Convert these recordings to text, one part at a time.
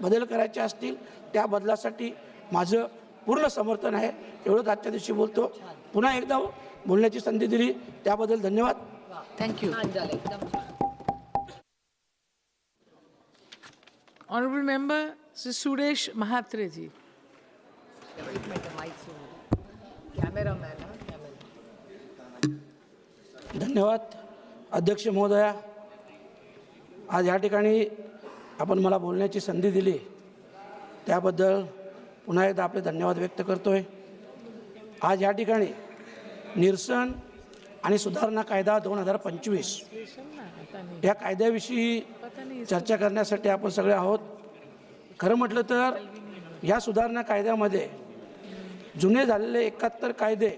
बदल करायचे असतील त्या बदलासाठी माझं पूर्ण समर्थन आहे. एवढंच आजच्या दिवशी बोलतो. पुन्हा एकदा बोलण्याची संधी दिली. त्याबद्दल धन्यवाद. Thank you Honorable Member, Sir Suresh Mahatre ji. धन्यवाद. अध्यक्ष महोदया आज या ठिकाणी आपण मला बोलण्याची संधी दिली. त्याबद्दल पुन्हा एकदा आपले धन्यवाद व्यक्त करतो आहे आज या ठिकाणी निरसन आणि सुधारणा कायदा दोन हजार पंचवीस या कायद्याविषयी चर्चा करण्यासाठी आपण सगळे आहोत. खरं म्हटलं तर या सुधारणा कायद्यामध्ये जुने झालेले एकाहत्तर कायदे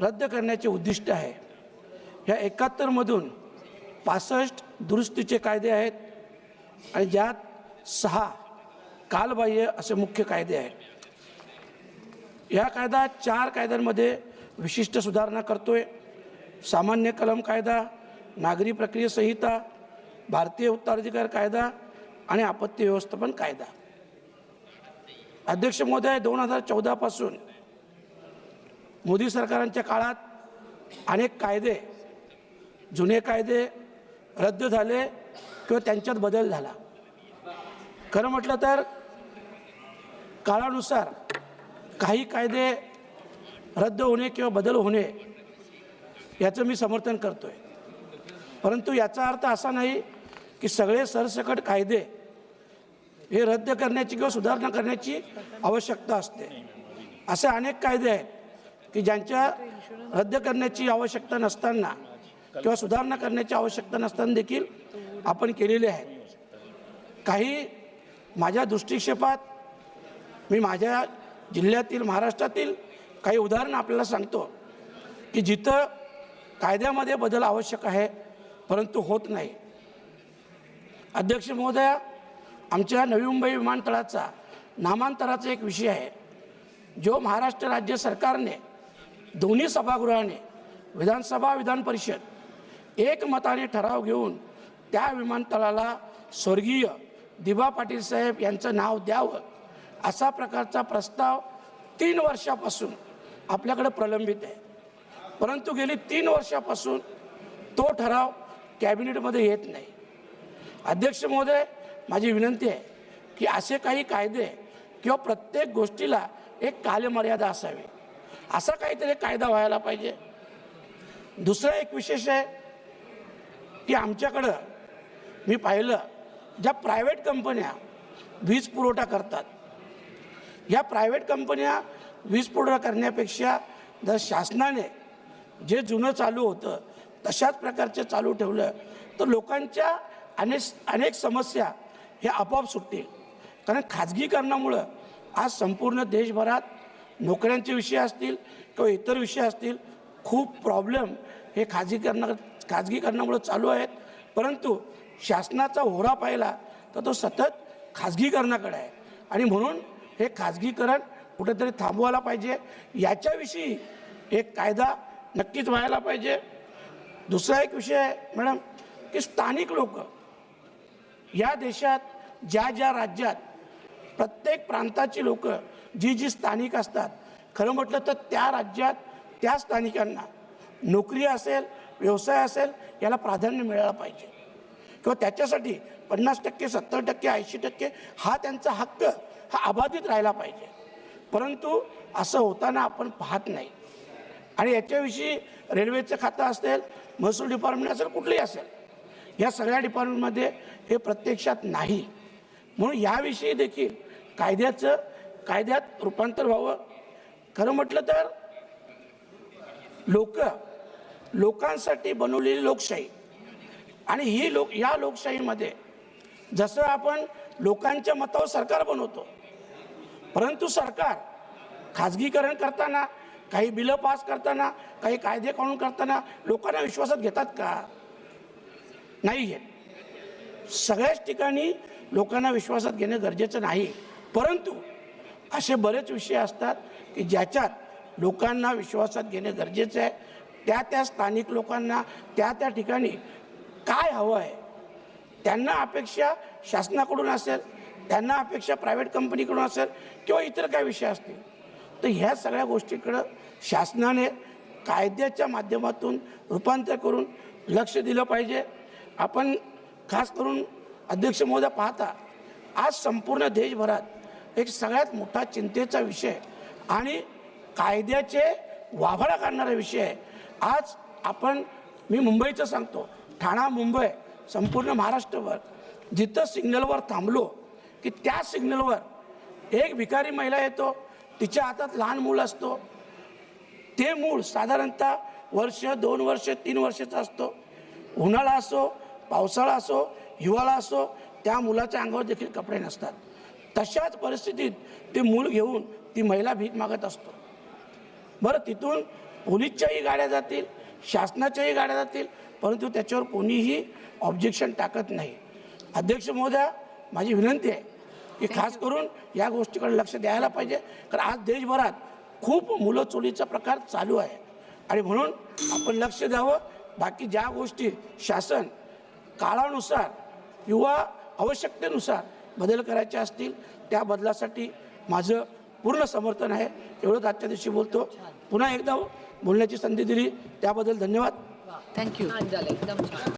रद्द करण्याचे उद्दिष्ट आहे. या एकाहत्तरमधून पासष्ट दुरुस्तीचे कायदे आहेत. आणि ज्यात सहा कालबाह्य असे मुख्य कायदे आहेत. या कायदा चार कायद्यांमध्ये विशिष्ट सुधारणा करतोय. सामान्य कलम कायदा नागरी प्रक्रिया संहिता भारतीय उत्तराधिकार कायदा आणि आपत्ती व्यवस्थापन कायदा. अध्यक्ष महोदय दोन हजार चौदापासून मोदी सरकारांच्या काळात अनेक कायदे जुने कायदे रद्द झाले. किंवा त्यांच्यात बदल झाला. खरं म्हटलं तर काळानुसार काही कायदे रद्द होणे किंवा बदल होणे याचं मी समर्थन करतो आहे परंतु याचा अर्थ असा नाही की सगळे सरसकट कायदे हे रद्द करण्याची किंवा सुधारणा करण्याची आवश्यकता असते. असे अनेक कायदे आहेत की ज्यांच्या रद्द करण्याची आवश्यकता नसताना किंवा सुधारणा करण्याची आवश्यकता नसताना देखील आपण केलेले आहेत काही माझ्या दृष्टिक्षेपात मी माझ्या जिल्ह्यातील महाराष्ट्रातील काही उदाहरणं आपल्याला सांगतो की जिथं कायद्यामध्ये बदल आवश्यक आहे परंतु होत नाही. अध्यक्ष महोदया आमच्या नवी मुंबई विमानतळाचा नामांतराचा एक विषय आहे. जो महाराष्ट्र राज्य सरकारने दोन्ही सभागृहाने विधानसभा विधान परिषद एकमताने ठराव घेऊन त्या विमानतळाला स्वर्गीय दिबा पाटील साहेब यांचं नाव द्यावं असा प्रकारचा प्रस्ताव तीन वर्षापासून आपल्याकडे प्रलंबित आहे. परंतु गेली तीन वर्षापासून तो ठराव कॅबिनेटमध्ये येत नाही. अध्यक्ष महोदय माझी विनंती आहे की असे काही कायदे किंवा प्रत्येक गोष्टीला एक कालमर्यादा असावी. असा काहीतरी कायदा व्हायला पाहिजे. दुसरं एक विशेष आहे की आमच्याकडं मी पाहिलं ज्या प्रायव्हेट कंपन्या वीज पुरवठा करतात. या प्रायव्हेट कंपन्या वीज पुरवठा करण्यापेक्षा जर शासनाने जे जुनं चालू होतं तशाच प्रकारचे चालू ठेवलं तर लोकांच्या अनेक अनेक समस्या हे आपोआप सुटतील. कारण खाजगीकरणामुळं आज संपूर्ण देशभरात नोकऱ्यांचे विषय असतील किंवा इतर विषय असतील खूप प्रॉब्लेम हे खाजगीकरणा खाजगीकरणामुळं चालू आहेत. परंतु शासनाचा होरा पाहिला तर तो सतत खाजगीकरणाकडे आहे. आणि म्हणून हे खाजगीकरण कुठेतरी थांबवायला पाहिजे. याच्याविषयी एक कायदा नक्कीच व्हायला पाहिजे. दुसरा एक विषय आहे मॅडम की स्थानिक लोक या देशात ज्या ज्या राज्यात प्रत्येक प्रांताची लोक जी जी स्थानिक असतात खरं म्हटलं तर त्या राज्यात त्या स्थानिकांना नोकरी असेल व्यवसाय असेल याला प्राधान्य मिळायला पाहिजे. किंवा त्याच्यासाठी पन्नास टक्के सत्तर टक्के ऐंशी टक्के हा त्यांचा हक्क हा अबाधित राहिला पाहिजे. परंतु असं होताना आपण पाहत नाही. आणि याच्याविषयी रेल्वेचं खातं असेल महसूल डिपार्टमेंट असेल कुठलंही असेल या सगळ्या डिपार्टमेंटमध्ये हे प्रत्यक्षात नाही. म्हणून याविषयी देखील कायद्याचं कायद्यात रूपांतर व्हावं. खरं म्हटलं तर लोक लोकांसाठी बनवलेली लोकशाही आणि ही लोक या लोकशाहीमध्ये जसं आपण लोकांच्या मतावर सरकार बनवतो परंतु सरकार खाजगीकरण करताना काही बिलं पास करताना काही कायदे काढून करताना लोकांना विश्वासात घेतात का? नाही घेत सगळ्याच ठिकाणी लोकांना विश्वासात घेणं गरजेचं नाही. परंतु असे बरेच विषय असतात की ज्याच्यात लोकांना विश्वासात घेणं गरजेचं आहे. त्या त्या स्थानिक लोकांना त्या त्या ठिकाणी काय हवं आहे? त्यांना अपेक्षा शासनाकडून असेल त्यांना अपेक्षा प्रायव्हेट कंपनीकडून असेल किंवा इतर काय विषय असतील तर ह्या सगळ्या गोष्टीकडं शासनाने कायद्याच्या माध्यमातून रूपांतर करून लक्ष दिलं पाहिजे. आपण खास करून अध्यक्ष महोदय पाहता आज संपूर्ण देशभरात एक सगळ्यात मोठा चिंतेचा विषय आणि कायद्याचे वाभाडा काढणारा विषय आहे. आज आपण मी मुंबईचं सांगतो ठाणा मुंबई संपूर्ण महाराष्ट्रभर जिथं सिग्नलवर थांबलो की त्या सिग्नलवर एक भिकारी महिला येतो तिच्या हातात लहान मूल असतो. ते मूल साधारणतः वर्ष दोन वर्ष तीन वर्षाचा असतो. उन्हाळा असो पावसाळा असो हिवाळा असो त्या मुलाच्या अंगावर देखील कपडे नसतात. तशाच परिस्थितीत ते मूल घेऊन ती महिला भीक मागत असतो. बरं तिथून पोलीसच्याही गाड्या जातील शासनाच्याही गाड्या जातील परंतु त्याच्यावर कोणीही ऑब्जेक्शन टाकत नाही. अध्यक्ष महोदया माझी विनंती आहे की खास करून या गोष्टीकडे लक्ष द्यायला पाहिजे. कारण आज देशभरात खूप मुलं चोरीचा प्रकार चालू आहे. आणि म्हणून आपण लक्ष द्यावं. बाकी ज्या गोष्टी शासन काळानुसार किंवा आवश्यकतेनुसार बदल करायचे असतील त्या बदलासाठी माझं पूर्ण समर्थन आहे. एवढंच आजच्या दिवशी बोलतो. पुन्हा एकदा बोलण्याची संधी दिली. त्याबद्दल धन्यवाद. थँक्यू छान झालं एकदम छान